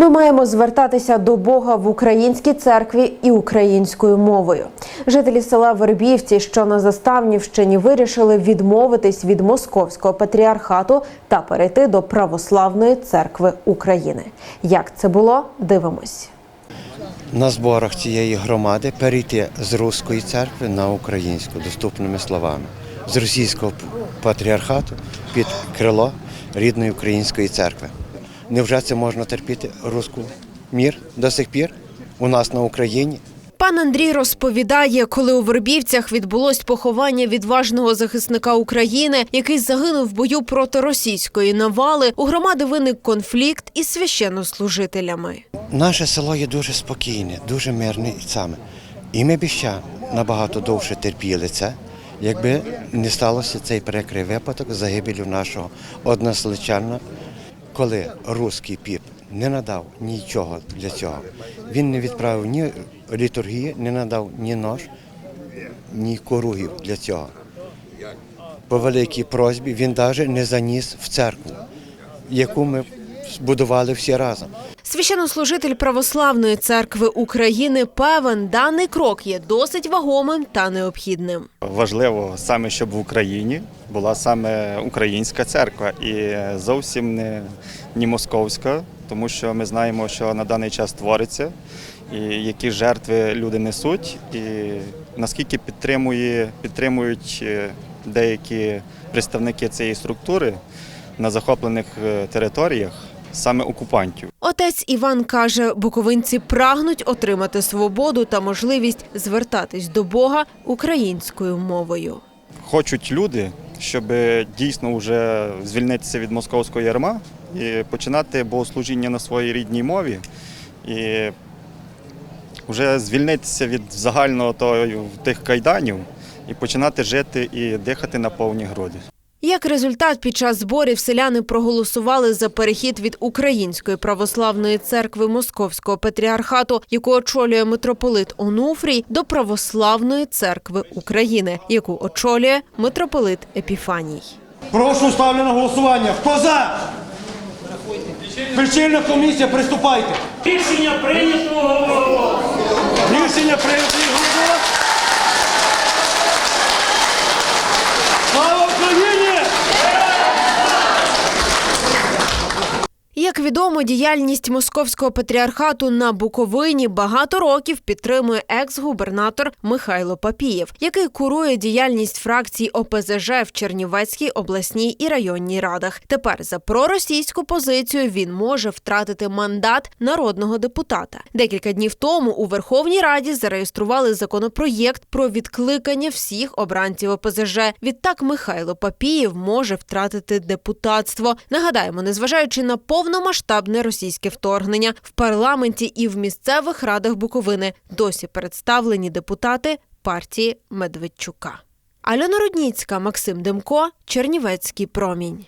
Ми маємо звертатися до Бога в українській церкві і українською мовою. Жителі села Вербівці, що на Заставнівщині, вирішили відмовитись від московського патріархату та перейти до православної церкви України. Як це було? Дивимось. на зборах цієї громади перейти з руської церкви на українську доступними словами, з російського патріархату під крило рідної української церкви. Невже це можна терпіти руську мір до сих пір у нас на Україні? Пан Андрій розповідає, коли у Вербівцях відбулось поховання відважного захисника України, який загинув в бою проти російської навали, у громади виник конфлікт із священнослужителями. Наше село є дуже спокійне, дуже мирне і саме. І ми б ще набагато довше терпіли це, якби не сталося цей прикрий випадок загибелю нашого односеличана, коли руський піп не надав нічого для цього. Він не відправив ні літургії, не надав ні нож, ні коругів для цього. По великій просьбі він навіть не заніс в церкву, яку ми збудували всі разом. Священнослужитель Православної церкви України певен, даний крок є досить вагомим та необхідним. Важливо саме, щоб в Україні була саме українська церква і зовсім не, не московська, тому що ми знаємо, що на даний час твориться, і які жертви люди несуть, і наскільки підтримує, підтримують е, деякі представники цієї структури на захоплених е, територіях саме окупантів. Отець Іван каже, буковинці прагнуть отримати свободу та можливість звертатись до Бога українською мовою. Хочуть люди, щоб дійсно вже звільнитися від московського ярма і починати богослужіння на своїй рідній мові, і вже звільнитися від загального тих кайданів і починати жити і дихати на повні груди. Як результат, під час зборів селяни проголосували за перехід від Української православної церкви Московського патріархату, яку очолює митрополит Онуфрій, до Православної церкви України, яку очолює митрополит Епіфаній. Прошу ставлю на голосування. Хто за? Причільна комісія, приступайте. Рішення прийнято. Рішення прийнято. Як відомо, діяльність московського патріархату на Буковині багато років підтримує екс-губернатор Михайло Папієв, який курує діяльність фракцій ОПЗЖ в Чернівецькій обласній і районній радах. Тепер за проросійську позицію він може втратити мандат народного депутата. Декілька днів тому у Верховній Раді зареєстрували законопроєкт про відкликання всіх обранців ОПЗЖ. Відтак Михайло Папієв може втратити депутатство. Нагадаємо, незважаючи на повномасштабне російське вторгнення в парламенті і в місцевих радах Буковини досі представлені депутати партії Медведчука. Альона Рудніцька, Максим Демко, Чернівецький промінь.